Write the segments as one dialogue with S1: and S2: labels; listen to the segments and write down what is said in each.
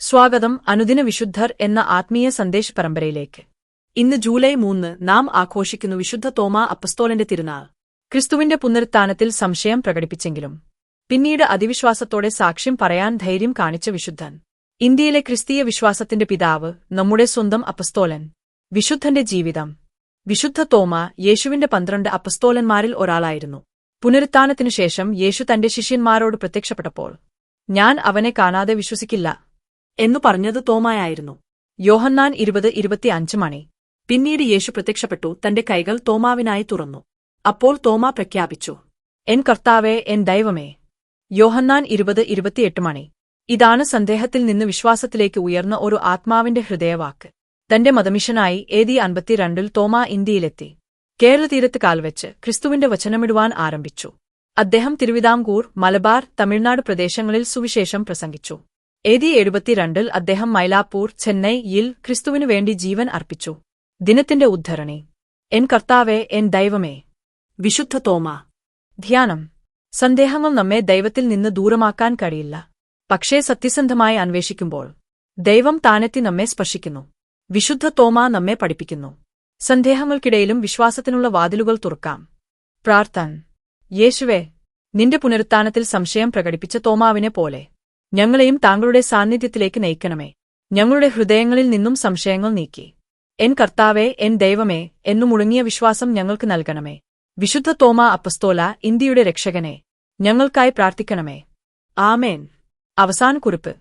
S1: സ്വാഗതം അനുദിന വിശുദ്ധർ എന്ന ആത്മീയ സന്ദേശ പരമ്പരയിലേക്ക് ഇന്ന് ജൂലൈ മൂന്ന് നാം ആഘോഷിക്കുന്നു വിശുദ്ധ തോമാ അപ്പസ്തോലന്റെ തിരുനാൾ. ക്രിസ്തുവിന്റെ പുനരുത്ഥാനത്തിൽ സംശയം പ്രകടിപ്പിച്ചെങ്കിലും പിന്നീട് അതിവിശ്വാസത്തോടെ സാക്ഷ്യം പറയാൻ ധൈര്യം കാണിച്ച വിശുദ്ധൻ ഇന്ത്യയിലെ ക്രിസ്തീയ വിശ്വാസത്തിന്റെ പിതാവ് നമ്മുടെ സ്വന്തം അപ്പസ്തോലൻ വിശുദ്ധന്റെ ജീവിതം വിശുദ്ധ തോമ യേശുവിന്റെ പന്ത്രണ്ട് അപ്പസ്തോലന്മാരിൽ ഒരാളായിരുന്നു. പുനരുത്ഥാനത്തിനുശേഷം യേശു തന്റെ ശിഷ്യന്മാരോട് പ്രത്യക്ഷപ്പെട്ടപ്പോൾ ഞാൻ അവനെ കാണാതെ വിശ്വസിക്കില്ല എന്നു പറഞ്ഞത് തോമായായിരുന്നു. യോഹന്നാൻ ഇരുപത് ഇരുപത്തിയഞ്ച് മണി. പിന്നീട് യേശു പ്രത്യക്ഷപ്പെട്ടു തന്റെ കൈകൾ തോമാവിനായി തുറന്നു. അപ്പോൾ തോമ പ്രഖ്യാപിച്ചു എൻ കർത്താവേ എൻ ദൈവമേ. യോഹന്നാൻ ഇരുപത് ഇരുപത്തിയെട്ട് മണി. ഇതാണ് സന്ദേഹത്തിൽ നിന്ന് വിശ്വാസത്തിലേക്ക് ഉയർന്ന ഒരു ആത്മാവിന്റെ ഹൃദയവാക്ക്. തന്റെ മതമിഷനായി ഡി അൻപത്തിരണ്ടിൽ തോമ ഇന്ത്യയിലെത്തി. കേരളതീരത്ത് കാൽവെച്ച് ക്രിസ്തുവിന്റെ വചനമിടുവാൻ ആരംഭിച്ചു. അദ്ദേഹം തിരുവിതാംകൂർ മലബാർ തമിഴ്നാട് പ്രദേശങ്ങളിൽ സുവിശേഷം പ്രസംഗിച്ചു. എ ഡി എഴുപത്തിരണ്ടിൽ അദ്ദേഹം മൈലാപ്പൂർ ചെന്നൈയിൽ ക്രിസ്തുവിനു വേണ്ടി ജീവൻ അർപ്പിച്ചു. ദിനത്തിന്റെ ഉദ്ധരണി. എൻ കർത്താവെ എൻ ദൈവമേ. വിശുദ്ധ തോമ. ധ്യാനം. സന്ദേഹങ്ങൾ നമ്മെ ദൈവത്തിൽ നിന്ന് ദൂരമാക്കാൻ കഴിയില്ല. പക്ഷേ സത്യസന്ധമായി അന്വേഷിക്കുമ്പോൾ ദൈവം താനെത്തി നമ്മെ സ്പർശിക്കുന്നു. വിശുദ്ധ തോമ നമ്മെ പഠിപ്പിക്കുന്നു. സന്ദേഹങ്ങൾക്കിടയിലും വിശ്വാസത്തിനുള്ള വാതിലുകൾ തുറക്കാം. പ്രാർത്ഥൻ. യേശുവേ നിന്റെ പുനരുത്ഥാനത്തിൽ സംശയം പ്രകടിപ്പിച്ച തോമാവിനെ പോലെ. ഞങ്ങളെയും താങ്കളുടെ സാന്നിധ്യത്തിലേക്ക് നയിക്കണമേ. ഞങ്ങളുടെ ഹൃദയങ്ങളിൽ നിന്നും സംശയങ്ങൾ നീക്കി. എൻ കർത്താവേ എൻ ദൈവമേ എന്നു മുഴങ്ങിയ വിശ്വാസം ഞങ്ങൾക്ക് നൽകണമേ. വിശുദ്ധ തോമ അപ്പസ്തോല ഇന്ത്യയുടെ രക്ഷകനെ ഞങ്ങൾക്കായി പ്രാർത്ഥിക്കണമേ. ആമേൻ. അവസാന കുറിപ്പ്.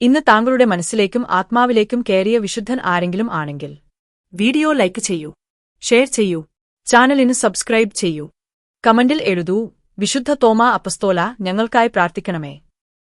S1: ഇന്ന് താങ്കളുടെ മനസ്സിലേക്കും ആത്മാവിലേക്കും കയറിയ വിശുദ്ധൻ ആരെങ്കിലും ആണെങ്കിൽ വീഡിയോ ലൈക്ക് ചെയ്യൂ ഷെയർ ചെയ്യൂ ചാനലിന് സബ്സ്ക്രൈബ് ചെയ്യൂ. കമന്റിൽ എഴുതൂ വിശുദ്ധ തോമ അപ്പസ്തോല ഞങ്ങൾക്കായി പ്രാർത്ഥിക്കണമേ.